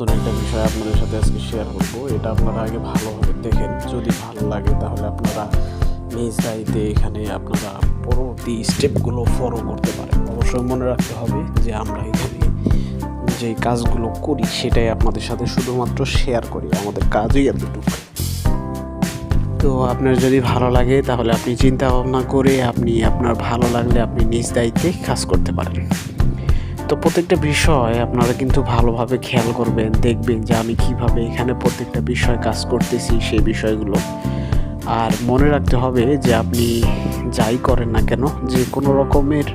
নতুন একটা বিষয় আপনাদের সাথে আজকে শেয়ার করব। এটা আপনারা আগে ভালোভাবে দেখেন। যদি ভালো লাগে তাহলে আপনারা নিজ দায়িত্বে এখানে আপনারা পরবর্তী স্টেপগুলো ফলো করতে পারেন। অবশ্যই মনে রাখতে হবে যে আমরা এখানে যে কাজগুলো করি, সেটাই আপনাদের সাথে শুধুমাত্র শেয়ার করি। আমাদের কাজই এতটুকু তো আপনার যদি ভালো লাগে, তাহলে আপনি চিন্তা ভাবনা করে আপনি আপনার ভালো লাগলে আপনি নিজ দায়িত্বে কাজ করতে পারেন। তো প্রত্যেকটা বিষয় আপনারা কিন্তু ভালোভাবে খেয়াল করবেন, দেখবেন যে আমি কীভাবে এখানে প্রত্যেকটা বিষয় কাজ করতেছি সেই বিষয়গুলো। আর মনে রাখতে হবে যে আপনি যাই করেন না কেন, যে কোনো রকমের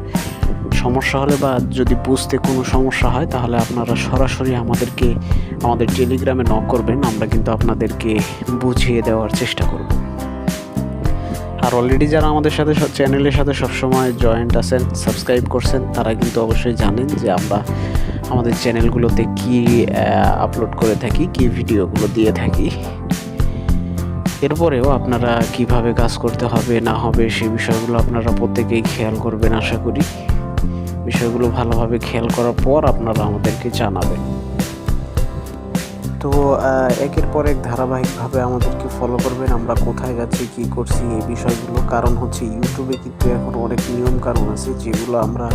সমস্যা হলে বা যদি বুঝতে কোনো সমস্যা হয়, তাহলে আপনারা সরাসরি আমাদেরকে, আমাদের টেলিগ্রামে নক করবেন, আমরা কিন্তু আপনাদেরকে বুঝিয়ে দেওয়ার চেষ্টা করব। আর অলরেডি যারা আমাদের সাথে চ্যানেলের সাথে সবসময় জয়েন্ট আছেন সাবস্ক্রাইব করছেন, তারা কিন্তু অবশ্যই জানেন যে আমরা আমাদের চ্যানেলগুলোতে কি আপলোড করে থাকি, কি ভিডিওগুলো দিয়ে থাকি। এরপরেও আপনারা কীভাবে কাজ করতে হবে, না হবে সেই বিষয়গুলো আপনারা প্রত্যেকেই খেয়াল করবেন, আশা করি। বিষয়গুলো ভালোভাবে খেয়াল করার পর আপনারা আমাদেরকে জানাবেন। তো একের পর এক ধারাবাহিকভাবে আমাদেরকে ফলো করবেন। আমরা কোথায় যাচ্ছি, কী করছি এই বিষয়গুলো। কারণ হচ্ছে ইউটিউবে কিন্তু এখন অনেক নিয়ম কারণ আছে যেগুলো আমরা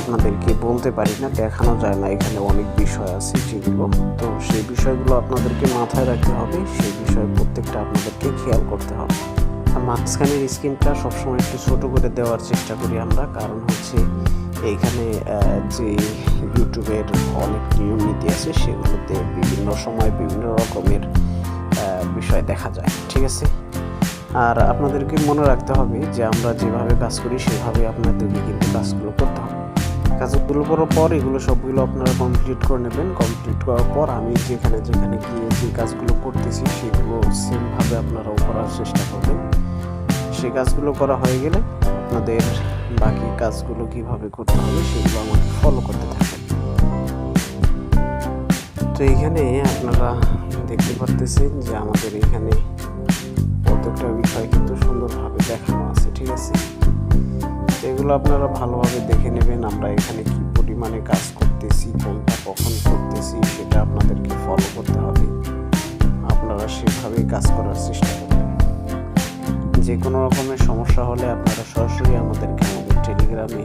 আপনাদেরকে বলতে পারি না, দেখানো যায় না। এখানে অনেক বিষয় আছে যেগুলো। তো সেই বিষয়গুলো আপনাদেরকে মাথায় রাখতে হবে। সেই বিষয়ে প্রত্যেকটা আপনাদেরকে খেয়াল করতে হবে। মাঝখানের স্ক্রিনটা সবসময় একটু ছোটো করে দেওয়ার চেষ্টা করি আমরা, কারণ হচ্ছে এইখানে যে ইউটিউবের অনেক নিয়ম নীতি আছে, সেগুলোতে বিভিন্ন সময় বিভিন্ন রকমের বিষয় দেখা যায়, ঠিক আছে? আর আপনাদেরকে মনে রাখতে হবে যে আমরা যেভাবে কাজ করি, সেভাবে আপনাদেরকে কিন্তু কাজগুলো করতে হবে। কাজগুলো করার পর এগুলো সবগুলো আপনারা কমপ্লিট করে নেবেন। কমপ্লিট করার পর আমি যেখানে যেখানে গিয়ে যে কাজগুলো করতেছি সেগুলো সেমভাবে আপনারাও করার চেষ্টা করবেন। সেই কাজগুলো করা হয়ে গেলে আপনাদের বাকি কাজগুলো কীভাবে করতে হবে সেগুলো আমাকে ফলো করতে থাকেন। তো এইখানে আপনারা দেখতে পারতেছেন যে আমাদের এখানে প্রত্যেকটা বিষয় কিন্তু সুন্দরভাবে দেখানো আছে, ঠিক আছে? এগুলো আপনারা ভালোভাবে দেখে নেবেন। আমরা এখানে পরিমাণে কাজ করতেছি, কোনটা কখন করতেছি সেটা আপনাদেরকে ফলো করতে হবে। আপনারা সেভাবেই কাজ করার চেষ্টা করবেন। যে কোনো রকমের সমস্যা হলে আপনারা সরাসরি আমাদেরকে আমাদের টেলিগ্রামে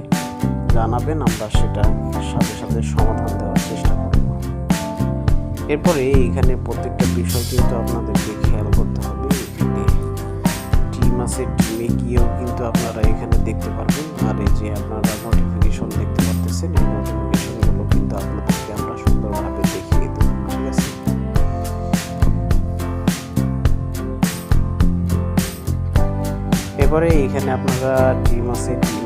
জানাবেন, আমরা সেটা সাথে সাথে সমাধান দেওয়ার চেষ্টা করব। এরপরে এইখানে প্রত্যেকটা বিষয় কিন্তু আপনাদেরকে খেয়াল করতে হবে। এখানে টিম আছে টিমে গিয়েও কিন্তু আপনারা এখানে দেখতে পারবেন। আর এই যে আপনারা নোটিফিকেশন দেখতে এই নোটিফিকেশনগুলো কিন্তু এবারে এখানে আপনারা ডিম আছে টিম